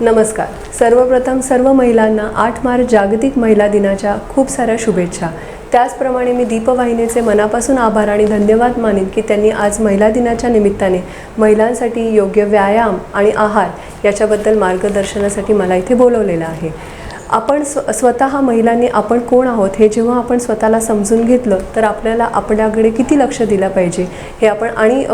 नमस्कार. सर्वप्रथम सर्व महिलांना आठ मार्च जागतिक महिला दिनाच्या खूप साऱ्या शुभेच्छा. त्याचप्रमाणे मी दीपवाहिनीचे मनापासून आभार आणि धन्यवाद मानेन की त्यांनी आज महिला दिनाच्या निमित्ताने महिलांसाठी योग्य व्यायाम आणि आहार याच्याबद्दल मार्गदर्शनासाठी मला इथे बोलवलेलं आहे. आपण स्व स्वतः महिलांनी आपण कोण आहोत हे जेव्हा आपण स्वतःला समजून घेतलं तर आपल्याला आपल्याकडे किती लक्ष दिलं पाहिजे हे आपण आणि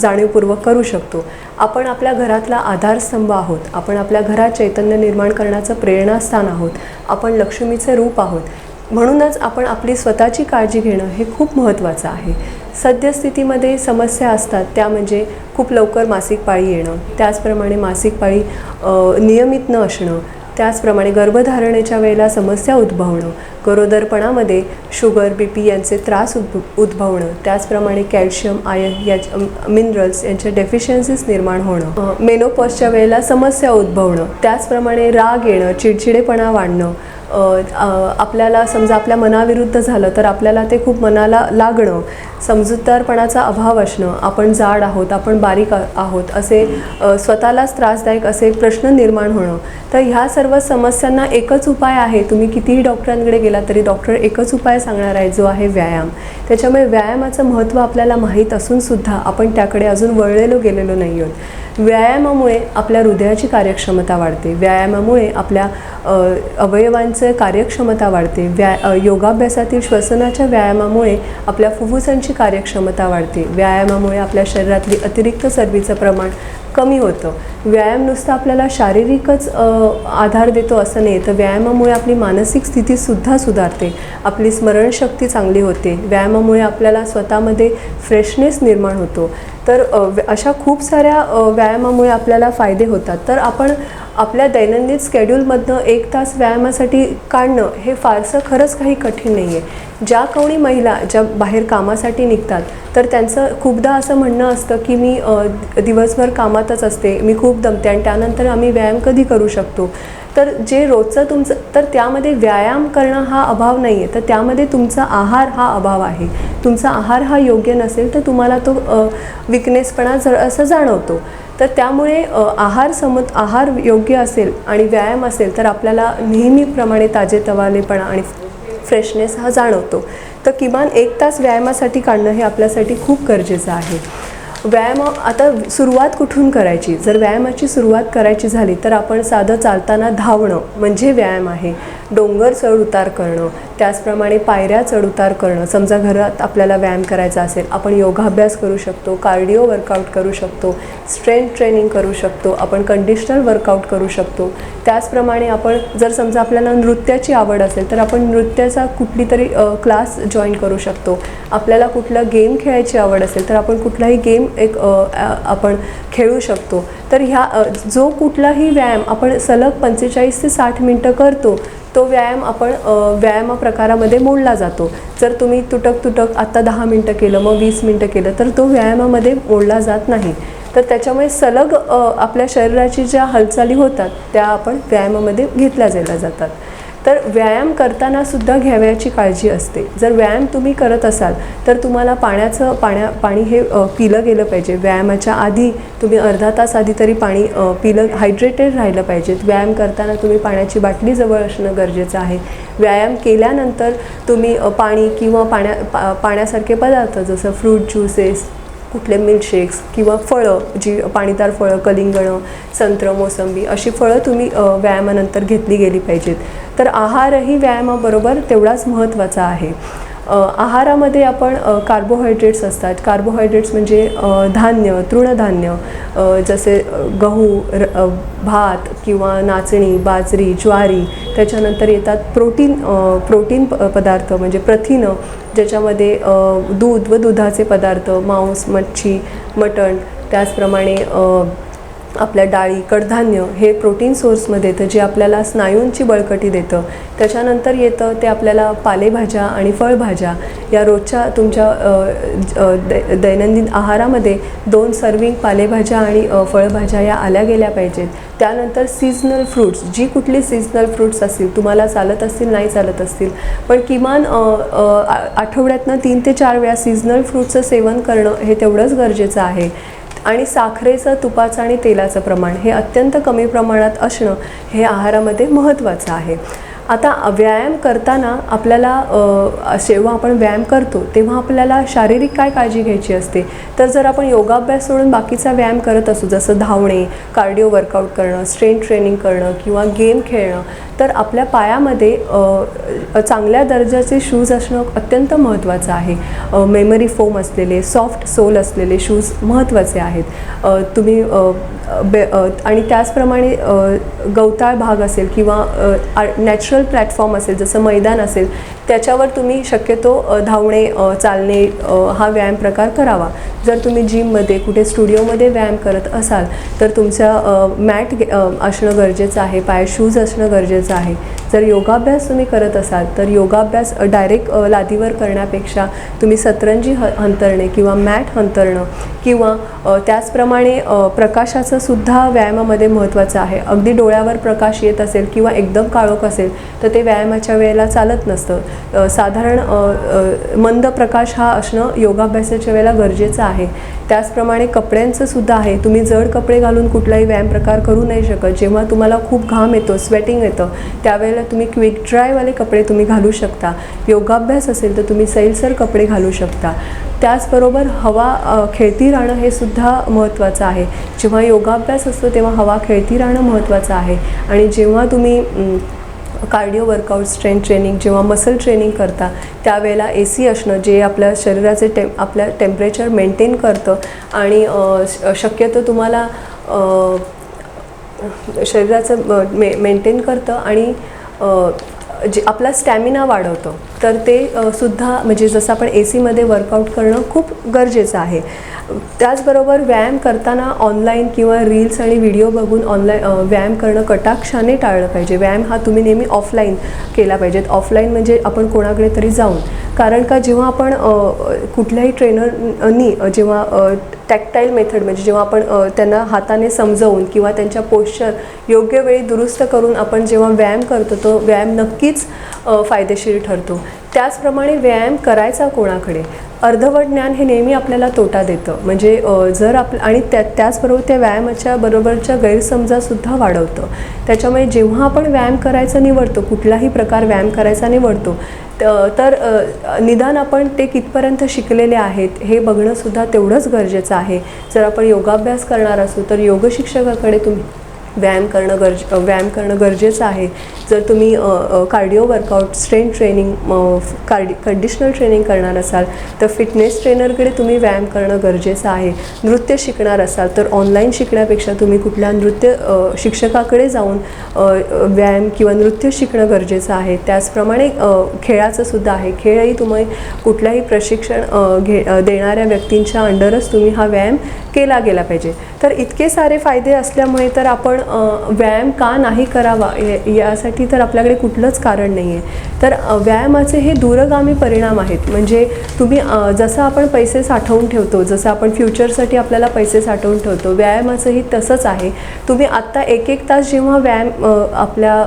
जाणीवपूर्वक करू शकतो. आपण आपल्या घरातला आधारस्तंभ आहोत आपण आपल्या घरात चैतन्य निर्माण करण्याचं प्रेरणास्थान आहोत आपण लक्ष्मीचे रूप आहोत. म्हणूनच आपण आपली स्वतःची काळजी घेणं हे खूप महत्त्वाचं आहे. सद्यस्थितीमध्ये समस्या असतात त्या म्हणजे खूप लवकर मासिक पाळी येणं त्याचप्रमाणे मासिक पाळी नियमित न असणं त्याचप्रमाणे गर्भधारणेच्या वेळेला समस्या उद्भवणं गरोदरपणामध्ये शुगर बी पी यांचे त्रास उद्भ उद्भवणं त्याचप्रमाणे कॅल्शियम आयन या मिनरल्स यांच्या डेफिशियन्सीज निर्माण होणं अ, मेनोपॉजच्या वेळेला समस्या उद्भवणं त्याचप्रमाणे राग येणं चिडचिडेपणा वाढणं आपल्याला समजा आपल्या मनाविरुद्ध झालं तर आपल्याला ते खूप मनाला लागणं समजूतदारपणाचा अभाव असणं आपण जाड आहोत आपण बारीक आहोत असे स्वतःलाच त्रासदायक असे प्रश्न निर्माण होणं तर ह्या सर्व समस्यांना एकच उपाय आहे. तुम्ही कितीही डॉक्टरांकडे गेला तरी डॉक्टर एकच उपाय सांगणार आहे जो आहे व्यायाम. त्याच्यामुळे व्यायामाचं महत्त्व आपल्याला माहीत असूनसुद्धा आपण त्याकडे अजून वळलेलो गेलेलो नाही आहोत. व्यायामामुळे आपल्या हृदयाची कार्यक्षमता वाढते. व्यायामामुळे आपल्या अवयवांचं कार्यक्षमता वाढते. व्या योगाभ्यासातील श्वसनाच्या व्यायामामुळे आपल्या फुफ्फुसांची कार्यक्षमता वाढते. व्यायामामुळे आपल्या शरीरातली अतिरिक्त चरबीचं प्रमाण कमी होतं. व्यायाम नुसतं आपल्याला शारीरिकच आधार देतो असं नाही. तर व्यायामामुळे आपली मानसिक स्थितीसुद्धा सुधारते. आपली स्मरणशक्ती चांगली होते. व्यायामामुळे आपल्याला स्वतःमध्ये फ्रेशनेस निर्माण होतो. तर अशा खूप साऱ्या व्यायामामुळे आपल्याला फायदे होतात. तर आपण आपल्या दैनंदिन स्केड्यूलमधनं एक तास व्यायामासाठी काढणं हे फारसं खरंच काही कठीण नाही आहे ज्या कोणी महिला ज्या बाहेर कामासाठी निघतात तर त्यांचं खूपदा असं म्हणणं असतं की मी दिवसभर कामातच असते मी खूप दमते आणि त्यानंतर आम्ही व्यायाम कधी करू शकतो. तर जे रोजचं तुमचं तर त्यामध्ये व्यायाम करणं हा अभाव नाही आहे तर त्यामध्ये तुमचा आहार हा अभाव आहे. तुमचा आहार हा योग्य नसेल तर तुम्हाला तो विकनेसपणा जर असं जाणवतो. तर त्यामुळे आहार समत आहार योग्य असेल आणि व्यायाम असेल तर आपल्याला नेहमीप्रमाणे ताजेतवालेपणा आणि फ्रेशनेस हा जाणवतो. तर किमान एक तास व्यायामासाठी काढणं हे आपल्यासाठी खूप गरजेचं आहे. व्यायाम आता सुरुवात कुठून करायची? जर व्यायामाची सुरुवात करायची झाली तर आपण साधं चालताना धावणं म्हणजे व्यायाम आहे. डोंगर चढउतार करणं त्याचप्रमाणे पायऱ्या चढउतार करणं. समजा घरात आपल्याला व्यायाम करायचा असेल आपण योगाभ्यास करू शकतो कार्डिओ वर्कआउट करू शकतो स्ट्रेंथ ट्रेनिंग करू शकतो आपण कंडिशनल वर्कआउट करू शकतो. त्याचप्रमाणे आपण जर समजा आपल्याला नृत्याची आवड असेल तर आपण नृत्याचा कुठली तरी क्लास जॉईन करू शकतो. आपल्याला कुठला गेम खेळायची आवड असेल तर आपण कुठलाही गेम एक आपण खेळू शकतो. तर ह्या जो कुठलाही व्यायाम आपण सलग पंचेचाळीस ते साठ मिनटं करतो तो व्यायाम आपण अ, व्यायाम प्रकारामध्ये मोडला जातो. जर तुम्ही तुटक तुटक आत्ता दहा मिनटं केलं मग वीस मिनटं केलं तर तो व्यायामामध्ये मोडला जात नाही. तर त्याच्यामुळे सलग आपल्या शरीराची ज्या हालचाली होतात त्या आपण व्यायामामध्ये घेतल्या जायला जातात. तर व्यायाम करताना सुद्धा घ्यावयाची काळजी असते. जर व्यायाम तुम्ही करत असाल तर तुम्हाला पाण्याचं पाण्या पाणी हे पिलं गेलं पाहिजे. व्यायामाच्या आधी तुम्ही अर्धा तास आधी तरी पाणी पिलं हायड्रेटेड राहिलं पाहिजे. व्यायाम करताना तुम्ही पाण्याची बाटली जवळ असणं गरजेचं आहे. व्यायाम केल्यानंतर तुम्ही पाणी किंवा पाण्या पा पाण्यासारखे पदार्थ जसं फ्रूट ज्युसेस कुठले मिल्कशेक्स किंवा फळं जी पाणीदार फळं कलिंगणं संत्र मोसंबी अशी फळं तुम्ही व्यायामानंतर घेतली गेली पाहिजेत. तर आहारही व्यायामाबरोबर तेवढाच महत्त्वाचा आहे. आहारामध्ये आपण कार्बोहायड्रेट्स असतात. कार्बोहायड्रेट्स म्हणजे धान्य तृणधान्य जसे गहू र भात किंवा नाचणी बाजरी ज्वारी त्याच्यानंतर येतात प्रोटीन प्रोटीन प पदार्थ म्हणजे प्रथिनं ज्याच्यामध्ये दूध व दुधाचे पदार्थ मांस मच्छी मटण त्याचप्रमाणे आपल्या डाळी कडधान्य हे प्रोटीन सोर्समध्ये येतं जे आपल्याला स्नायूंची बळकटी देतं. त्याच्यानंतर येतं ते आपल्याला पालेभाज्या आणि फळभाज्या. या रोजच्या तुमच्या दै दैनंदिन आहारामध्ये दोन सर्विंग पालेभाज्या आणि फळभाज्या या आल्या गेल्या पाहिजेत. त्यानंतर सीजनल फ्रूट्स जी कुठली सीजनल फ्रूट्स असतील तुम्हाला चालत असतील नाही चालत असतील पण किमान आठवड्यातनं तीन ते चार वेळा सीजनल फ्रूटचं सेवन करणं हे तेवढंच गरजेचं आहे. आणि साखरेचं तुपाचं आणि तेलाचं प्रमाण हे अत्यंत कमी प्रमाणात असणं हे आहारामध्ये महत्त्वाचं आहे. आता व्यायाम करताना आपल्याला जेव्हा आपण व्यायाम करतो तेव्हा आपल्याला शारीरिक काय काळजी घ्यायची असते? तर जर आपण योगाभ्यास सोडून बाकीचा व्यायाम करत असू जसं धावणे कार्डिओ वर्कआउट करणं स्ट्रेंथ ट्रेनिंग करणं किंवा गेम खेळणं तर आपल्या पायामध्ये चांगल्या दर्जाचे शूज असणं अत्यंत महत्त्वाचं आहे. मेमरी फोम असलेले सॉफ्ट सोल असलेले शूज महत्त्वाचे आहेत. तुम्ही बे आणि त्याचप्रमाणे गवताळ भाग असेल किंवा नॅचरल प्लॅटफॉर्म असेल जसं मैदान असेल त्याच्यावर तुम्ही शक्यतो धावणे चालणे हा व्यायाम प्रकार करावा. जर तुम्ही जिममध्ये कुठे स्टुडिओमध्ये व्यायाम करत असाल तर तुमच्या मॅट घे- असणं गरजेचं आहे पाय शूज असणं गरजेचं आहे. जर योगाभ्यास तुम्ही करत असाल तर योगाभ्यास डायरेक्ट लादीवर करण्यापेक्षा तुम्ही सतरंजी ह अंतरणे किंवा मॅट हंतरणं किंवा त्याचप्रमाणे प्रकाशाचंसुद्धा प्रकाशाचं सुद्धा व्यायामामध्ये महत्त्वाचं आहे. अगदी डोळ्यावर प्रकाश येत असेल किंवा एकदम काळोख असेल तर ते व्यायामाच्या वेळेला चालत नसतं. साधारण मंद प्रकाश हा असणं योगाभ्यासाच्या वेळेला गरजेचं आहे. त्याचप्रमाणे कपड्यांचं सुद्धा आहे. तुम्ही जड कपडे घालून कुठलाही व्यायाम प्रकार करू नाही शकत. जेव्हा तुम्हाला खूप घाम येतो स्वेटिंग येतं त्यावेळेला तुम्ही क्विक ड्रायवाले कपडे तुम्ही घालू शकता. योगाभ्यास असेल तर तुम्ही सैलसर कपडे घालू शकता. त्याचबरोबर हवा खेळती राहणं हे सुद्धा महत्त्वाचं आहे. जेव्हा योगाभ्यास असतो तेव्हा हवा खेळती राहणं महत्त्वाचं आहे. आणि जेव्हा तुम्ही कार्डिओ वर्कआउट स्ट्रेंथ ट्रेनिंग जेव्हा मसल ट्रेनिंग करता त्यावेळेला ए सी असणं जे आपल्या शरीराचे टेम आपल्या टेम्परेचर मेंटेन करतं आणि श- शक्यतो तुम्हाला शरीराचं मे मेंटेन करतं आणि जे आपला स्टॅमिना वाढवतं. तर ते सुद्धा म्हणजे जसं आपण ए सीमध्ये वर्कआउट करणं खूप गरजेचं आहे. त्याचबरोबर व्यायाम करताना ऑनलाईन किंवा रील्स आणि व्हिडिओ बघून ऑनलाईन व्यायाम करणं कटाक्षाने टाळलं पाहिजे. व्यायाम हा तुम्ही नेहमी ऑफलाईन केला पाहिजेत ऑफलाईन म्हणजे आपण कोणाकडे तरी जाऊन कारण का जेव्हा आपण कुठल्याही ट्रेनरनी जेव्हा टॅक्टाईल मेथड म्हणजे जेव्हा आपण त्यांना हाताने समजवून किंवा त्यांच्या पोश्चर योग्य वेळी दुरुस्त करून आपण जेव्हा व्यायाम करतो तो व्यायाम नक्कीच फायदेशीर ठरतो. त्याचप्रमाणे व्यायाम करायचा कोणाकडे? अर्धवट ज्ञान हे नेहमी आपल्याला तोटा देतं. म्हणजे जर आप आणि त्या त्याचबरोबर त्या व्यायामाच्या बरोबरच्या गैरसमजासुद्धा वाढवतं. त्याच्यामुळे जेव्हा आपण व्यायाम करायचा निवडतो कुठलाही प्रकार व्यायाम करायचा निवडतो तर निदान आपण ते कितपर्यंत शिकलेले आहेत हे बघणंसुद्धा तेवढंच गरजेचं आहे. जर आपण योगाभ्यास करणार असू तर योग शिक्षकाकडे तुम्ही व्यायाम करणं गरज व्यायाम करणं गरजेचं आहे. जर तुम्ही cardio workout strength training cardio conditional training करणार असाल तर फिटनेस ट्रेनरकडे तुम्ही व्यायाम करणं गरजेचं आहे. नृत्य शिकणार असाल तर ऑनलाईन शिकण्यापेक्षा तुम्ही कुठल्या नृत्य शिक्षकाकडे जाऊन व्यायाम किंवा नृत्य शिकणं गरजेचं आहे. त्याचप्रमाणे खेळाचं सुद्धा आहे. खेळही तुम्ही कुठल्याही प्रशिक्षण घे देणाऱ्या व्यक्तींच्या अंडरच तुम्ही हा व्यायाम केला गेला पाहिजे. तर इतके सारे फायदे असल्यामुळे तर आपण व्यायाम का नाही करावा? यासाठी तर आपल्याकडे कुठलंच कारण नाही आहे तर व्यायामाचे हे दूरगामी परिणाम आहेत. म्हणजे तुम्ही जसं आपण पैसे साठवून ठेवतो जसं आपण फ्युचरसाठी आपल्याला पैसे साठवून ठेवतो व्यायामाचंही तसंच आहे. तुम्ही आत्ता एक एक तास जेव्हा व्यायाम आपल्या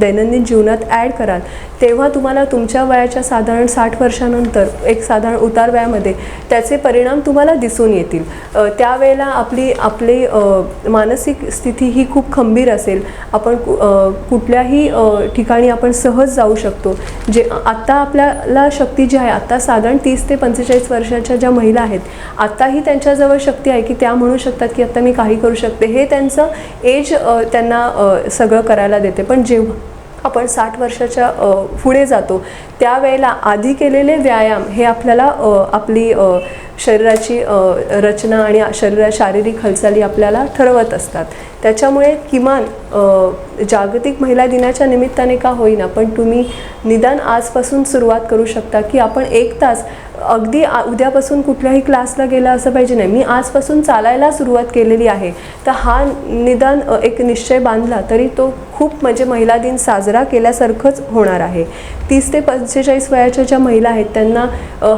दैनंदिन जीवनात ॲड कराल तेव्हा तुम्हाला तुमच्या वयाच्या साधारण साठ वर्षानंतर एक साधारण उतार वयामध्ये त्याचे परिणाम तुम्हाला दिसून येतील. त्यावेळेला आपली आप आपली मानसिक स्थिती ही खूप खंबीर असेल. आपण कु- कुठल्याही ठिकाणी आपण सहज जाऊ शकतो. जे आत्ता आपल्याला शक्ती जी आहे आत्ता साधारण तीस ते पंचेचाळीस वर्षाच्या ज्या महिला आहेत आत्ताही त्यांच्याजवळ शक्ती आहे की त्या म्हणू शकतात की आत्ता मी काही करू शकते. हे त्यांचं एज त्यांना सगळं करायला देते. पण जेव्हा आपण साठ वर्षाच्या पुढे जातो त्यावेळेला आधी केलेले व्यायाम हे आपल्याला आपली शरीराची रचना आणि शरीरा शारीरिक हालचाली आपल्याला ठरवत असतात. त्याच्यामुळे किमान जागतिक महिला दिनाच्या निमित्ताने का होईना पण तुम्ही निदान आजपासून सुरुवात करू शकता की आपण एक तास अगदी उद्यापासून कुठल्याही क्लासला गेला असं पाहिजे नाही. मी आजपासून चालायला सुरुवात केलेली आहे. तर हा निदान एक निश्चय बांधला तरी तो खूप म्हणजे महिला दिन साजरा केल्यासारखंच होणार आहे. तीस ते पंचेचाळीस वयाच्या ज्या महिला आहेत त्यांना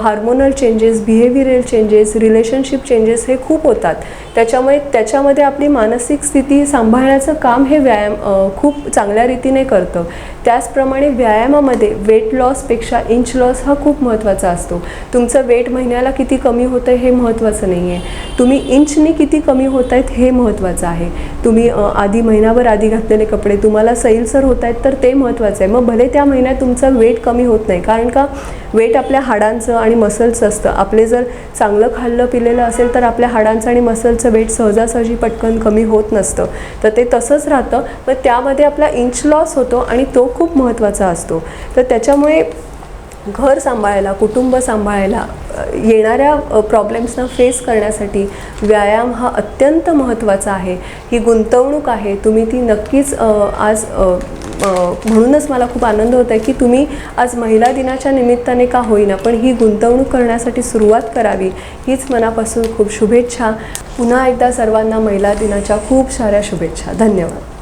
hormonal changes behavioural changes relationship changes हे खूप होतात. त्याच्यामुळे त्याच्यामध्ये आपली मानसिक स्थिती सांभाळण्याचं काम हे व्यायाम खूप चांगल्या रीतीने करतं. त्याचप्रमाणे व्यायामामध्ये वेट लॉसपेक्षा इंच लॉस हा खूप महत्त्वाचा असतो. तुमचं वेट महिन्याला किती कमी होतं हे महत्त्वाचं नाही आहे तुम्ही इंचने किती कमी होत आहेत हे महत्त्वाचं आहे. तुम्ही आधी महिनाभर आधी घातलेले कपडे तुम्हाला सैलसर होत आहेत तर ते महत्त्वाचं आहे. मग भले त्या महिन्यात तुमचं वेट कमी होत नाही कारण का वेट आपल्या हाडांचं आणि मसल्सचं असतं. आपले जर चांगलं खाल्लं पिलेलं असेल तर आपल्या हाडांचं आणि मसलचं वेट सहजासहजी पटकन कमी होत नसतं. तर ते तसंच राहतं. मग त्यामध्ये आपला इंच लॉस होतो आणि तो खूप महत्त्वाचा असतो. तर त्याच्यामुळे घर सांभाळायला कुटुंब सांभाळायला येणाऱ्या प्रॉब्लेम्सना फेस करण्यासाठी व्यायाम हा अत्यंत महत्त्वाचा आहे. ही गुंतवणूक आहे. तुम्ही ती नक्कीच आज म्हणूनच मला खूप आनंद होत आहे की तुम्ही आज महिला दिनाच्या निमित्ताने का होईना पण ही गुंतवणूक करण्यासाठी सुरुवात करावी हीच मनापासून खूप शुभेच्छा. पुन्हा एकदा सर्वांना महिला दिनाच्या खूप साऱ्या शुभेच्छा. धन्यवाद.